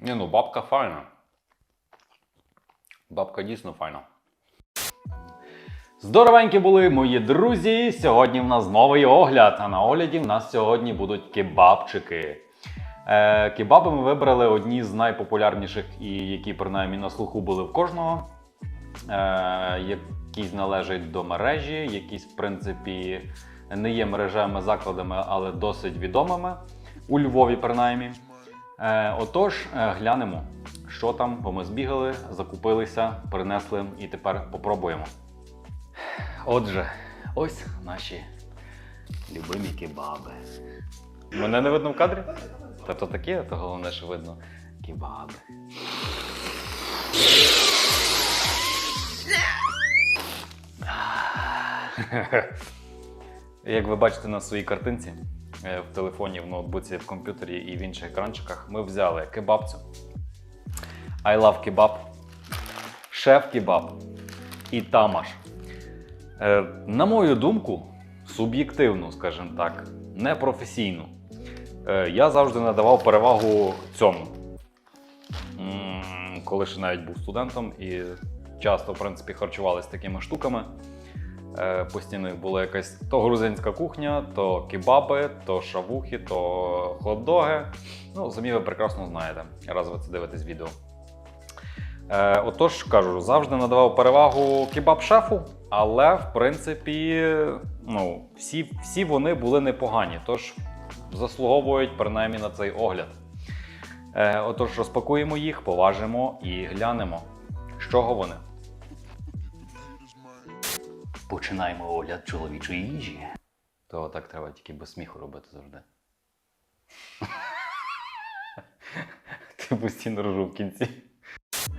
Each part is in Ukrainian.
Ні, ну бабка файна. Бабка дійсно файна. Здоровенькі були мої друзі! Сьогодні в нас новий огляд. А на огляді в нас сьогодні будуть кебабчики. Е, кебаби ми вибрали одні з найпопулярніших і які принаймні на слуху були в кожного. Е, якісь належать до мережі, якісь, в принципі, не є мережевими закладами, але досить відомими. У Львові, принаймні. Е, отож, е, глянемо, що там, бо ми збігали, закупилися, принесли і тепер попробуємо. Отже, ось наші любимі кебаби. Мене не видно в кадрі? Та то таке, то головне, що видно кебаби. Як ви бачите на своїй картинці е, в телефоні, в ноутбуці, в комп'ютері і в інших екранчиках, ми взяли кебабцю. I love kebab, шеф кебаб і тамаш. Е, на мою думку, суб'єктивну, скажімо так, непрофесійну, е, я завжди надавав перевагу цьому. Коли ще навіть був студентом і часто, в принципі, харчувалися такими штуками. Е, Постійно їх була якась то грузинська кухня, то кебаби, то шавухи, то хот-доги. Ну, самі ви прекрасно знаєте, раз ви це дивитесь відео. Е, отож, кажу, завжди надавав перевагу кебаб-шефу, але в принципі, ну, всі, всі вони були непогані, тож заслуговують принаймні на цей огляд. Е, отож, розпакуємо їх, поважимо і глянемо, з чого вони. Починаємо огляд чоловічої їжі. То так треба тільки без сміху робити завжди. Ти постійно рожу в кінці.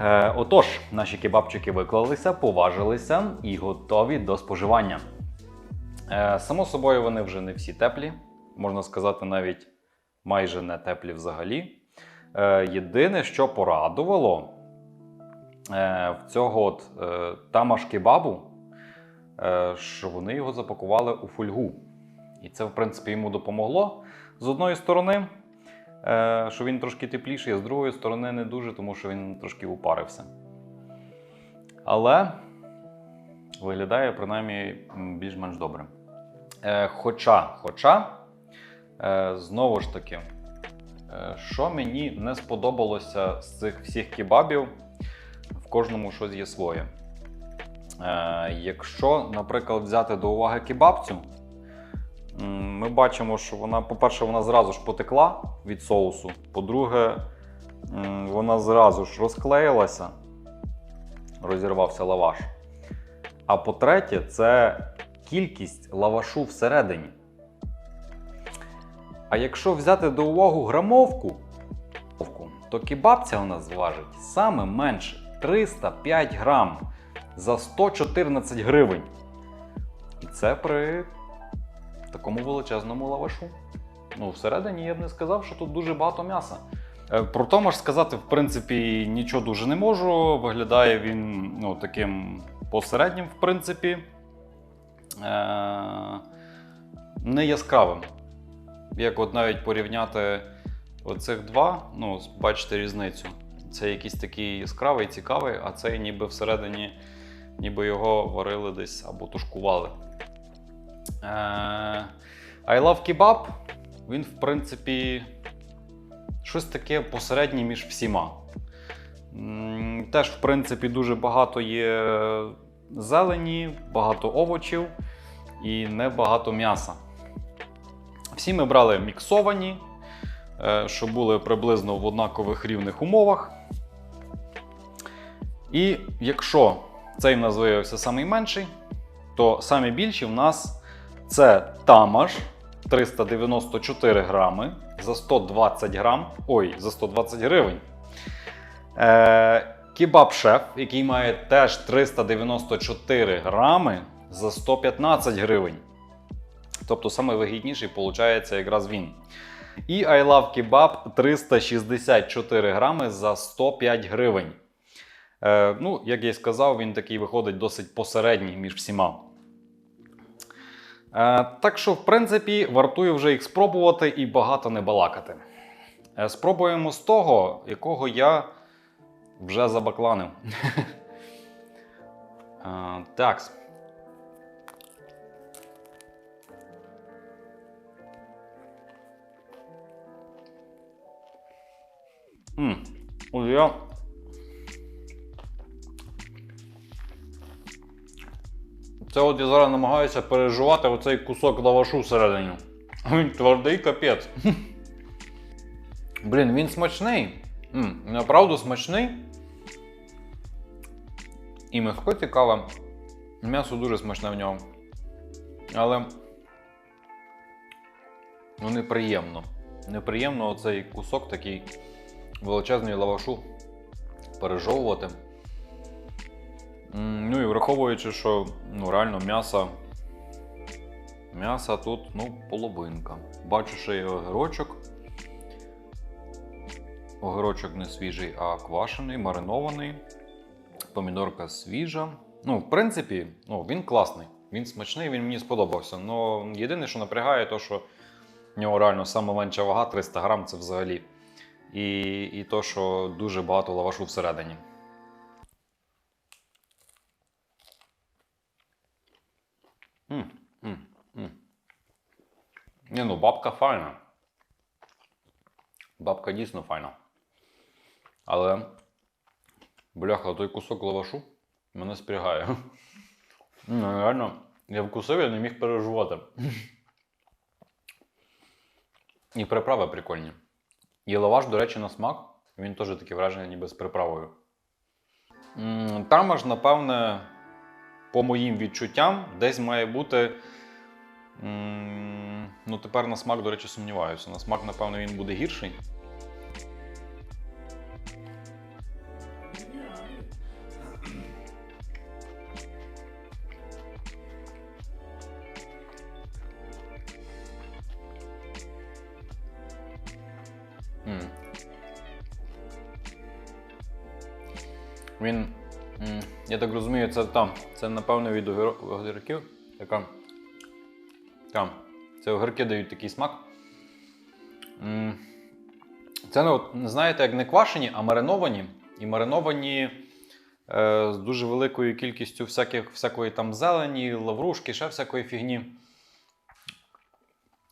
Е, отож, наші кебабчики виклалися, поважилися і готові до споживання. Е, само собою, вони вже не всі теплі, можна сказати, навіть майже не теплі взагалі. Е, єдине, що порадувало е, в цього от, е, тамаш кебабу, е, що вони його запакували у фольгу. І це, в принципі, йому допомогло. З одної сторони, що він трошки тепліший, а з другої сторони не дуже, тому що він трошки упарився. Але виглядає принаймні більш-менш добре. Е, Хоча, хоча, е, знову ж таки, е, що мені не сподобалося з цих всіх кебабів, в кожному щось є своє. Е, Якщо, наприклад, взяти до уваги кебабцю, ми бачимо, що вона, по-перше, вона зразу ж потекла від соусу. По-друге, вона зразу ж розклеїлася, розірвався лаваш. А по-третє, це кількість лавашу всередині. А якщо взяти до уваги грамовку, то кебабця у нас зважить саме менше 305 грам за 114 гривень. І це при такому величезному лавашу. Ну, всередині я б не сказав, що тут дуже багато м'яса. Е, Про Томаш сказати, в принципі, нічого дуже не можу. Виглядає він ну, таким посереднім, в принципі. Е- не яскравим. Як от навіть порівняти оцих два, ну, бачите різницю. Це якийсь такий яскравий, цікавий, а цей ніби всередині, ніби його варили десь або тушкували. Е, I love kebab, він, в принципі, щось таке посереднє між всіма. Теж, в принципі, дуже багато є зелені, багато овочів і небагато м'яса. Всі ми брали міксовані, е, що були приблизно в однакових рівних умовах. І якщо цей в нас виявився самий менший, то самі більші в нас це тамаш 394 грами за 120 грам, ой, за 120 гривень. Е, Кебаб шеф, який має теж 394 грами за 115 гривень. Тобто саме вигідніший виходить якраз він. І I Love Kebab 364 грами за 105 гривень. Е, ну, як я й сказав, він такий виходить досить посередній між всіма. Е, так що, в принципі, вартує вже їх спробувати і багато не балакати. Е, спробуємо з того, якого я вже забакланив. Е, так. М, от Це от я зараз намагаюся переживати оцей кусок лавашу всередині. Він твердий капець. Блін, він смачний. Направду смачний. І м'ясо цікаве. М'ясо дуже смачне в ньому. Але. Ну, неприємно. Неприємно оцей кусок такий величезний лавашу пережовувати. Ну і враховуючи, що ну, реально м'яса. М'яса тут, ну, половинка. Бачу, що є огірочок. Огірочок не свіжий, а квашений, маринований. Помідорка свіжа. Ну, в принципі, ну, він класний. Він смачний, він мені сподобався. Ну, єдине, що напрягає, то що в нього реально саме менша вага 300 грам це взагалі. І, і то, що дуже багато лавашу всередині. М, м, м. Ні, ну бабка файна. Бабка дійсно файна. Але, бляха, той кусок лавашу мене спрягає. Ну, реально, я вкусив, я не міг переживати. І приправи прикольні. І лаваш, до речі, на смак. Він теж таке враження, ніби з приправою. Там аж, напевне, по моїм відчуттям, десь має бути. Ну, тепер на смак, до речі, сумніваюся. На смак, напевно, він буде гірший. Він, я так розумію, це там. Це, напевно, від огірків. Така. Там. Це огірки дають такий смак. Це, ну, знаєте, як не квашені, а мариновані. І мариновані е, з дуже великою кількістю всяких, всякої там зелені, лаврушки, ще всякої фігні.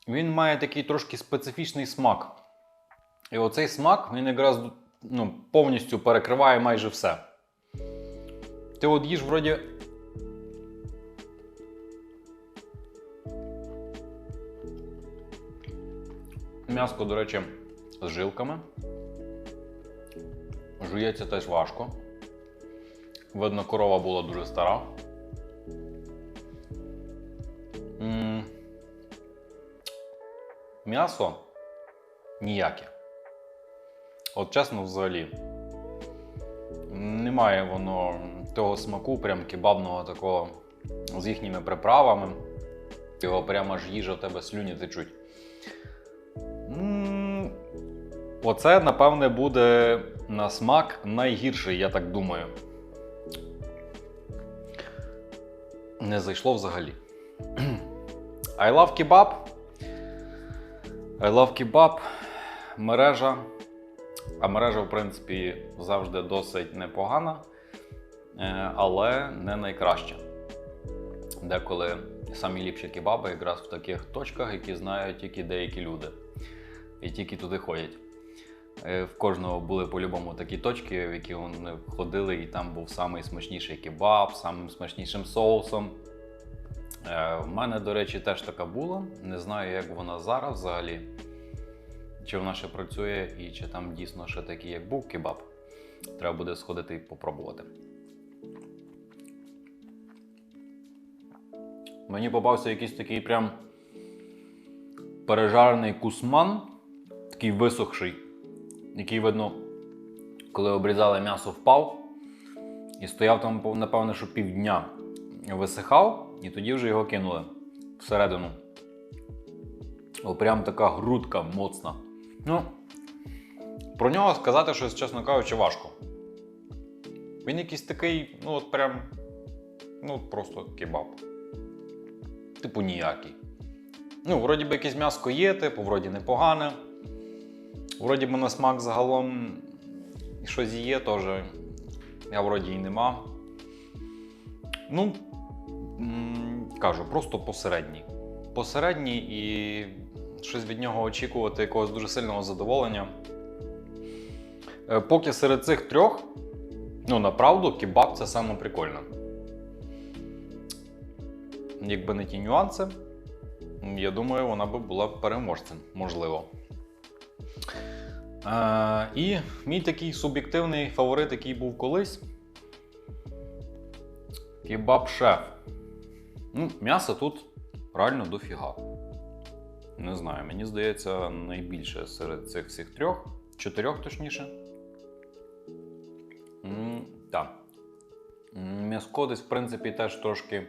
Він має такий трошки специфічний смак. І оцей смак він якраз ну, повністю перекриває майже все. Ти от їж вроді. М'яско, до речі, з жилками. Жується теж важко. Видно, корова була дуже стара. М'ясо ніяке. От чесно, взагалі. Немає воно того смаку, прям кебабного такого з їхніми приправами. Його прямо аж їжа в тебе слюні течуть. Оце, напевне, буде на смак найгірший, я так думаю. Не зайшло взагалі. I love kebab. I love kebab. Мережа. А мережа, в принципі, завжди досить непогана, але не найкраща. Деколи самі ліпші кебаби якраз в таких точках, які знають тільки деякі люди. І тільки туди ходять. Е, В кожного були по-любому такі точки, в які вони ходили, і там був самий смачніший кебаб, самим смачнішим соусом. Е, В мене, до речі, теж така була. Не знаю, як вона зараз взагалі. Чи вона ще працює і чи там дійсно ще такий, як був кебаб. Треба буде сходити і попробувати. Мені попався якийсь такий прям пережарений кусман, такий висохший, який, видно, коли обрізали м'ясо, впав і стояв там, напевно, що півдня висихав, і тоді вже його кинули всередину. О, прям така грудка моцна. Ну, про нього сказати щось, чесно кажучи, важко. Він якийсь такий, ну от прям, ну просто кебаб. Типу ніякий. Ну, вроді би якесь м'яско є, типу, вроді непогане. Вроді би на смак загалом щось є теж. Я вроді і нема. Ну, кажу, просто посередній. Посередній і щось від нього очікувати якогось дуже сильного задоволення. Е, Поки серед цих трьох, ну, направду, кебаб це саме прикольне. Якби не ті нюанси, я думаю, вона би була переможцем, можливо. Е, і мій такий суб'єктивний фаворит, який був колись. Кебаб шеф. Ну, м'ясо тут реально дофіга. Не знаю, мені здається, найбільше серед цих всіх трьох, чотирьох точніше. Так. М'яско десь, в принципі, теж трошки,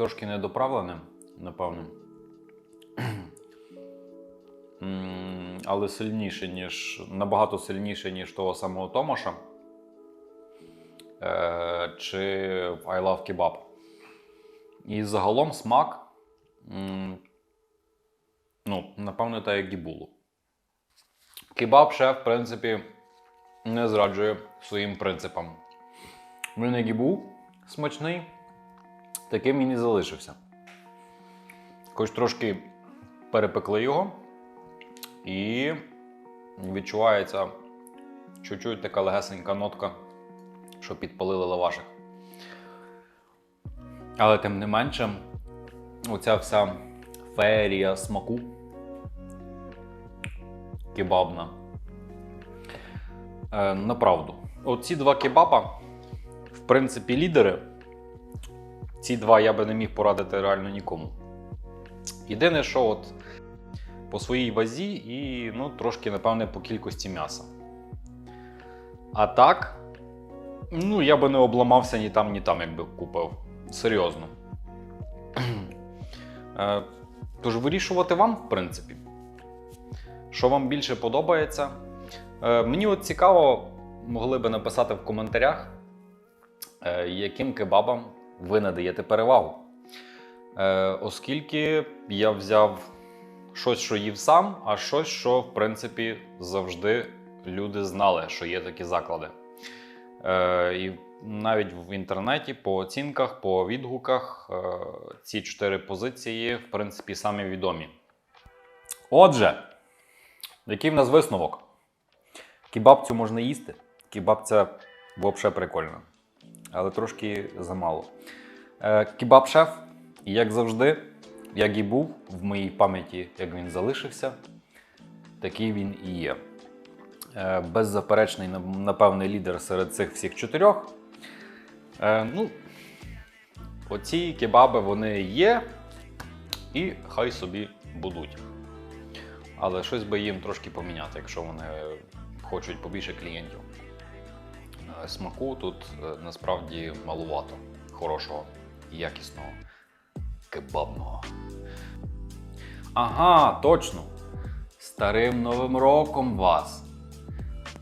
трошки недоправлене, напевно. Але сильніше, ніж набагато сильніше, ніж того самого Томаша. Е, чи I Love Kebab. І загалом смак. Ну, напевно, так як і було. Кебаб шеф, в принципі, не зраджує своїм принципам. Він як і був смачний, таким він і залишився. Хоч трошки перепекли його, і відчувається чуть-чуть така легесенька нотка, що підпалили лавашик. Але тим не менше, оця вся феерія смаку кебабна. Е, направду. Оці два кебаба, в принципі, лідери. Ці два я би не міг порадити реально нікому. Єдине, що от по своїй вазі і ну, трошки, напевне, по кількості м'яса. А так, ну, я би не обламався ні там, ні там, якби купив. Серйозно. Е, Тож вирішувати вам, в принципі, що вам більше подобається. Е, Мені от цікаво, могли би написати в коментарях, е, яким кебабам ви надаєте перевагу. Е, Оскільки я взяв щось, що їв сам, а щось, що, в принципі, завжди люди знали, що є такі заклади. Е, І навіть в інтернеті, по оцінках, по відгуках, е, ці чотири позиції, в принципі, самі відомі. Отже, який в нас висновок? Кебабцю можна їсти. Кебаб це взагалі прикольно. Але трошки замало. Е, Кебаб-шеф, як завжди, як і був в моїй пам'яті, як він залишився, такий він і є. Е, Беззаперечний, нап- напевне, лідер серед цих всіх чотирьох. Е, ну, оці кебаби вони є, і хай собі будуть. Але щось би їм трошки поміняти, якщо вони хочуть побільше клієнтів. Смаку тут е, насправді малувато хорошого, якісного, кебабного. Ага, точно! Старим Новим роком вас!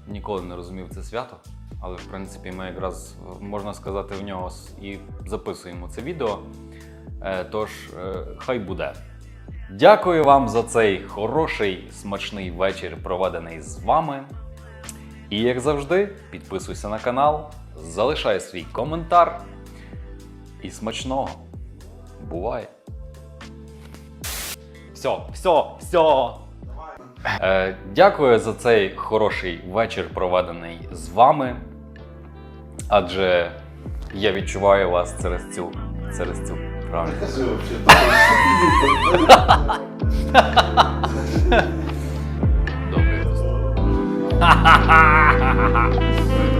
Ніколи не розумів це свято, але в принципі ми якраз е, можна сказати в нього і записуємо це відео. Е, Тож, хай буде. Дякую вам за цей хороший смачний вечір, проведений з вами. І як завжди, підписуйся на канал, залишай свій коментар. І смачного. Буває. Все, все, все. Е, дякую за цей хороший вечір, проведений з вами. Адже я відчуваю вас через цю. Через цю. Правильно. 哈哈哈哈哈哈